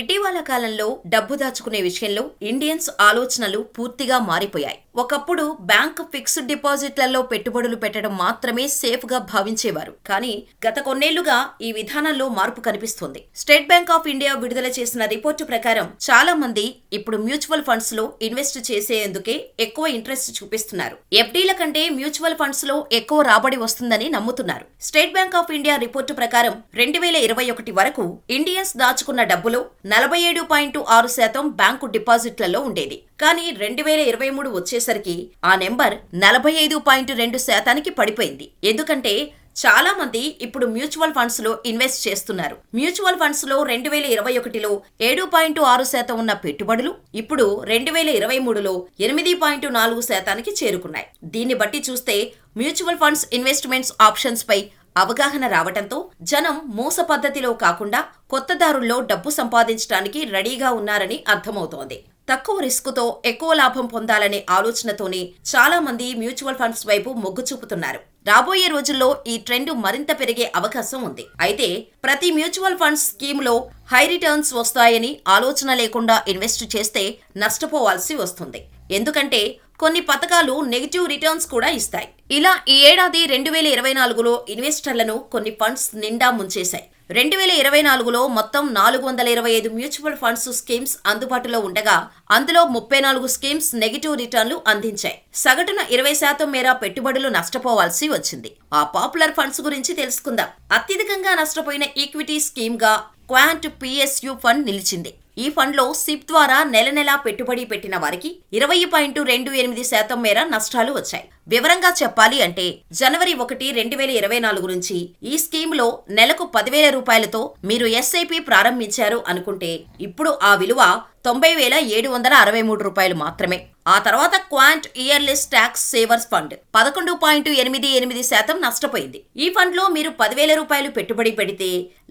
ఇటీవల కాలంలో డబ్బు దాచుకునే విషయంలో ఇండియన్స్ ఆలోచనలు పూర్తిగా మారిపోయాయి. ఒకప్పుడు బ్యాంక్ ఫిక్స్డ్ డిపాజిట్లలో పెట్టుబడులు పెట్టడం మాత్రమే సేఫ్గా భావించేవారు. కానీ గత కొన్నేళ్ళుగా ఈ విధానంలో మార్పు కనిపిస్తోంది. స్టేట్ బ్యాంక్ ఆఫ్ ఇండియా విడుదల చేసిన రిపోర్టు ప్రకారం చాలా మంది ఇప్పుడు మ్యూచువల్ ఫండ్స్లో ఇన్వెస్ట్ చేసేందుకే ఎక్కువ ఇంట్రెస్ట్ చూపిస్తున్నారు. ఎఫ్డీల కంటే మ్యూచువల్ ఫండ్స్లో ఎక్కువ రాబడి వస్తుందని నమ్ముతున్నారు. State Bank of India report ప్రకారం రెండు వేల ఇరవై ఒకటి వరకు ఇండియన్స్ దాచుకున్న డబ్బులో నలభై ఏడు పాయింట్ ఆరు శాతం బ్యాంకు డిపాజిట్లలో ఉండేది. కానీ రెండు వేల ఇరవై మూడు వచ్చేసరికి ఆ నెంబర్ నలభై ఐదు పాయింట్ రెండు శాతానికి పడిపోయింది. ఎందుకంటే చాలా మంది ఇప్పుడు మ్యూచువల్ ఫండ్స్లో ఇన్వెస్ట్ చేస్తున్నారు. మ్యూచువల్ ఫండ్స్లో రెండు వేల ఇరవై ఒకటిలో ఏడు పాయింట్ ఆరు శాతం ఉన్న పెట్టుబడులు ఇప్పుడు రెండు వేల ఇరవై మూడులో ఎనిమిది పాయింట్ నాలుగు శాతానికి చేరుకున్నాయి. దీన్ని బట్టి చూస్తే మ్యూచువల్ ఫండ్స్ ఇన్వెస్ట్మెంట్స్ ఆప్షన్స్ పై అవగాహన రావటంతో జనం మోస పద్ధతిలో కాకుండా కొత్త దారుల్లో డబ్బు సంపాదించడానికి రెడీగా ఉన్నారని అర్థమవుతోంది. తక్కువ రిస్కుతో ఎక్కువ లాభం పొందాలనే ఆలోచనతోనే చాలా మంది మ్యూచువల్ ఫండ్స్ వైపు మొగ్గు చూపుతున్నారు. రాబోయే రోజుల్లో ఈ ట్రెండ్ మరింత పెరిగే అవకాశం ఉంది. అయితే ప్రతి మ్యూచువల్ ఫండ్స్ స్కీమ్లో హై రిటర్న్స్ వస్తాయని ఆలోచన లేకుండా ఇన్వెస్ట్ చేస్తే నష్టపోవాల్సి వస్తుంది. ఎందుకంటే కొన్ని పథకాలు నెగిటివ్ రిటర్న్స్ కూడా ఇస్తాయి. ఇలా ఈ ఏడాది రెండు వేల ఇరవై నాలుగులో ఇన్వెస్టర్లను కొన్ని ఫండ్స్ నిండా ముంచేశాయి. రెండు వేల ఇరవై నాలుగులో మొత్తం నాలుగు వందల ఇరవై ఐదు మ్యూచువల్ ఫండ్స్ స్కీమ్స్ అందుబాటులో ఉండగా అందులో ముప్పై నాలుగు స్కీమ్స్ నెగిటివ్ రిటర్న్లు అందించాయి. సగటున ఇరవై శాతం మేర పెట్టుబడులు నష్టపోవాల్సి వచ్చింది. ఆ పాపులర్ ఫండ్స్ గురించి తెలుసుకుందాం. అత్యధికంగా నష్టపోయిన ఈక్విటీ స్కీమ్గా క్వాంట్ పిఎస్యు ఫండ్ నిలిచింది. ఈ ఫండ్లో సిప్ ద్వారా నెల నెలా పెట్టుబడి పెట్టిన వారికి ఇరవై పాయింట్ రెండు ఎనిమిది శాతం మేర నష్టాలు వచ్చాయి. వివరంగా చెప్పాలి అంటే జనవరి ఒకటి రెండు వేల ఇరవై నాలుగు నుంచి ఈ స్కీమ్లో నెలకు పదివేల రూపాయలతో మీరు ఎస్ఐపి ప్రారంభించారు అనుకుంటే ఇప్పుడు ఆ విలువ తొంభై వేల ఏడు వందల అరవై మూడు రూపాయలు మాత్రమే. ఆ తర్వాత Quant ELSS tax savers fund పదకొండు పాయింట్ ఎనిమిది ఎనిమిది శాతం నష్టపోయింది. ఈ ఫండ్లో మీరు పదివేల రూపాయలు పెట్టుబడి పెడితే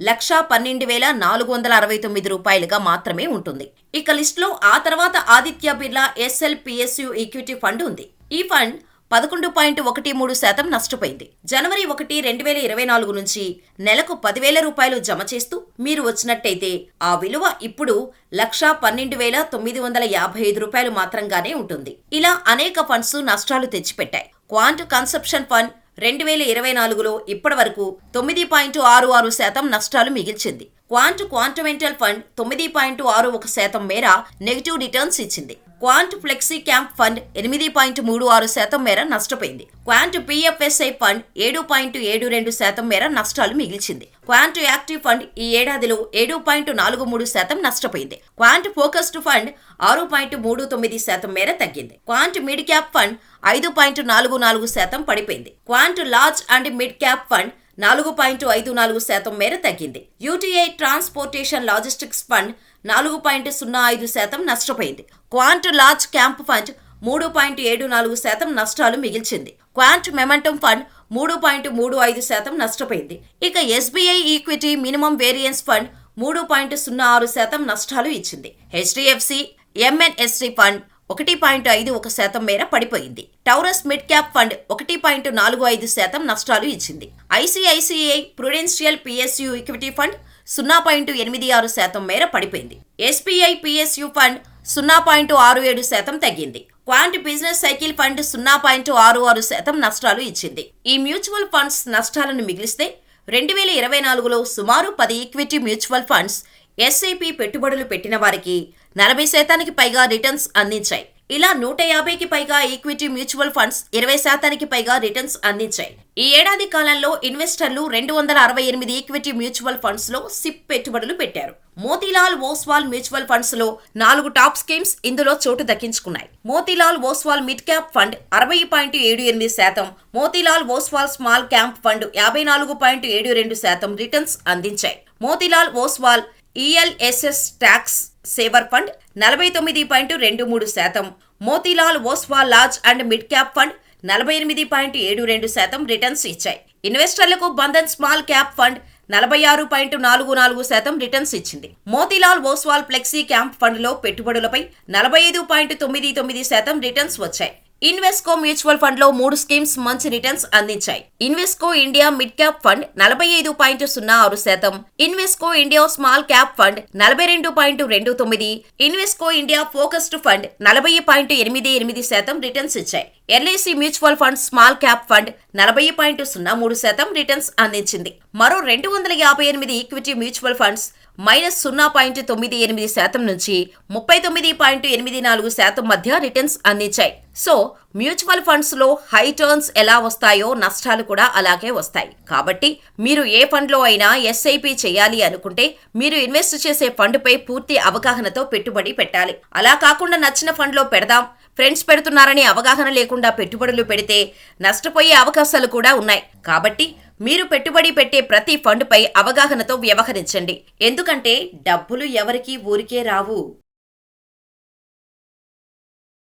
లక్షా పన్నెండు వేల నాలుగు వందల అరవై తొమ్మిది రూపాయలుగా మాత్రమే ఉంటుంది. ఇక లిస్టులో ఆ తర్వాత Aditya Birla SL PSU equity fund ఉంది. ఈ ఫండ్ పదకొండు పాయింట్ ఒకటి మూడు శాతం నష్టపోయింది. జనవరి ఒకటి రెండు వేల ఇరవై నాలుగు నుంచి నెలకు పదివేల రూపాయలు జమ చేస్తూ మీరు వచ్చినట్టయితే ఆ విలువ ఇప్పుడు లక్షా పన్నెండు వేల తొమ్మిది వందల యాభై ఐదు రూపాయలు మాత్రంగానే ఉంటుంది. ఇలా అనేక ఫండ్స్ నష్టాలు తెచ్చిపెట్టాయి. క్వాంట్ కన్సెప్షన్ ఫండ్ రెండు వేల ఇరవై నాలుగులో ఇప్పటి వరకు తొమ్మిది పాయింట్ ఆరు ఆరు శాతం నష్టాలు మిగిల్చింది. క్వాంట్ క్వాంటమెంటల్ ఫండ్ తొమ్మిది పాయింట్ ఆరు ఒక శాతం మేర నెగిటివ్ రిటర్న్స్ ఇచ్చింది. క్వాంట్ ఫ్లెక్సీ క్యాంప్ ఫండ్ ఎనిమిది పాయింట్ మూడు ఆరు శాతం మేర నష్టపోయింది. క్వాంట్ పిఎఫ్ఎస్ఐ ఫండ్ ఏడు పాయింట్ ఏడు రెండు శాతం మేర నష్టాలు మిగిల్చింది. క్వాంట్ యాక్టివ్ ఫండ్ ఈ ఏడాదిలో ఏడు పాయింట్ నాలుగు మూడు శాతం నష్టపోయింది. క్వాంట్ ఫోకస్డ్ ఫండ్ ఆరు పాయింట్ మూడు తొమ్మిది శాతం మేర తగ్గింది. క్వాంట్ మిడ్ క్యాప్ ఫండ్ ఐదు పాయింట్ నాలుగు నాలుగు శాతం పడిపోయింది. Quant large and mid cap fund నాలుగు పాయింట్ ఐదు నాలుగు శాతం మేర తగ్గింది. యూటీఐ ట్రాన్స్పోర్టేషన్ లాజిస్టిక్స్ ఫండ్ నాలుగు పాయింట్ సున్నా ఐదు శాతం నష్టపోయింది. క్వాంట్ లార్జ్ క్యాంప్ ఫండ్ మూడు పాయింట్ ఏడు నాలుగు శాతం నష్టాలు మిగిల్చింది. క్వాంట్ మెమెంటం ఫండ్ మూడు పాయింట్ మూడు ఐదు శాతం నష్టపోయింది. ఇక SBI equity minimum variance fund మూడు పాయింట్ సున్నా ఆరు శాతం నష్టాలు ఇచ్చింది. హెచ్డిఎఫ్సి ఎంఎన్ఎస్సి ఫండ్ ఒకటి పాయింట్ ఐదు ఒక శాతం మేర పడిపోయింది. టౌరస్ మిడ్ క్యాప్ ఫండ్ ఒకటి పాయింట్ నాలుగు ఐదు శాతం నష్టాలు ఇచ్చింది. ICICI Prudential PSU equity fund సున్నా పాయింట్ ఎనిమిది ఆరు శాతం మేర పడిపోయింది. ఎస్బీఐ పిఎస్యు ఫండ్ సున్నా పాయింట్ ఆరు ఏడు శాతం తగ్గింది. క్వాంట్ బిజినెస్ సైకిల్ ఫండ్ సున్నా పాయింట్ ఆరు ఆరు శాతం నష్టాలు ఇచ్చింది. ఈ మ్యూచువల్ ఫండ్స్ నష్టాలను మిగిలిస్తే రెండు వేల ఇరవై నాలుగులో సుమారు పది ఈక్విటీ మ్యూచువల్ ఫండ్స్ ఎస్ఐపి పెట్టుబడులు పెట్టిన వారికి నలభై శాతానికి పైగా రిటర్న్స్ అందించాయి. ఇలా నూట యాభైకి పైగా ఈక్విటీ మ్యూచువల్ ఫండ్స్ ఇరవై శాతానికి పైగా రిటర్న్స్ అందించాయి. ఈ ఏడాది కాలంలో ఇన్వెస్టర్లు రెండు వందల అరవై ఎనిమిది ఈక్విటీ మ్యూచువల్ ఫండ్స్లో సిప్ పెట్టుబడులు పెట్టారు. మోతీలాల్ ఓస్వాల్ మ్యూచువల్ ఫండ్స్లో నాలుగు టాప్ స్కీమ్స్ ఇందులో చోటు దక్కించుకున్నాయి. Motilal Oswal mid cap fund అరవై పాయింట్ ఏడు ఎనిమిది శాతం Motilal Oswal small camp fund యాభై నాలుగు పాయింట్ ఏడు రెండు శాతం రిటర్న్స్ అందించాయి. Motilal Oswal ELSS tax saver fund నలభై తొమ్మిది పాయింట్ రెండు మూడు శాతం Motilal Oswal large and mid cap fund నలభై ఎనిమిది పాయింట్ ఏడు రెండు శాతం రిటర్న్స్ ఇచ్చాయి. ఇన్వెస్టర్లకు బంధన్ స్మాల్ క్యాప్ ఫండ్ నలభై ఆరు పాయింట్ నాలుగు నాలుగు శాతం రిటర్న్స్ ఇచ్చింది. మోతీలాల్ ఓస్వాల్ ఫ్లెక్సీ క్యాంప్ ఫండ్లో పెట్టుబడులపై నలభై ఐదు పాయింట్ తొమ్మిది తొమ్మిది శాతం రిటర్న్స్ వచ్చాయి. ఇన్వెస్కో మ్యూచువల్ ఫండ్లో మూడు స్కీమ్స్ మంచి రిటర్న్స్ అందించాయి. Invesco India mid cap fund నలభై ఐదు పాయింట్ సున్నా ఆరు శాతం. Invesco India small cap fund నలభై రెండు పాయింట్ రెండు తొమ్మిది. ఇన్వెస్కో ఇండియా ఫోకస్డ్ ఫండ్ నలభై పాయింట్ ఎనిమిది ఎనిమిది శాతం రిటర్న్స్ ఇచ్చాయి. LIC mutual fund small cap fund నలభై పాయింట్ సున్నా మూడు శాతం రిటర్న్స్ అందించింది. మరో రెండు వందల యాభై ఎనిమిది ఈక్విటీ మ్యూచువల్ ఫండ్స్ మైనస్ సున్నా పాయింట్ తొమ్మిది ఎనిమిది శాతం నుంచి ముప్పై తొమ్మిది పాయింట్ ఎనిమిది నాలుగు శాతం మధ్య రిటర్న్స్ అందించాయి. సో మ్యూచువల్ ఫండ్స్లో హై టర్న్స్ ఎలా వస్తాయో నష్టాలు కూడా అలాగే వస్తాయి. కాబట్టి మీరు ఏ ఫండ్లో అయినా ఎస్ఐపి చేయాలి అనుకుంటే మీరు ఇన్వెస్ట్ చేసే ఫండ్ పై పూర్తి అవగాహనతో పెట్టుబడి పెట్టాలి. అలా కాకుండా నచ్చిన ఫండ్లో పెడదాం. ఫ్రెండ్స్ పెడుతున్నారని అవగాహన లేకుండా పెట్టుబడులు పెడితే నష్టపోయే అవకాశాలు కూడా ఉన్నాయి. కాబట్టి మీరు పెట్టుబడి పెట్టే ప్రతి ఫండ్పై అవగాహనతో వ్యవహరించండి. ఎందుకంటే డబ్బులు ఎవరికీ ఊరికే రావు.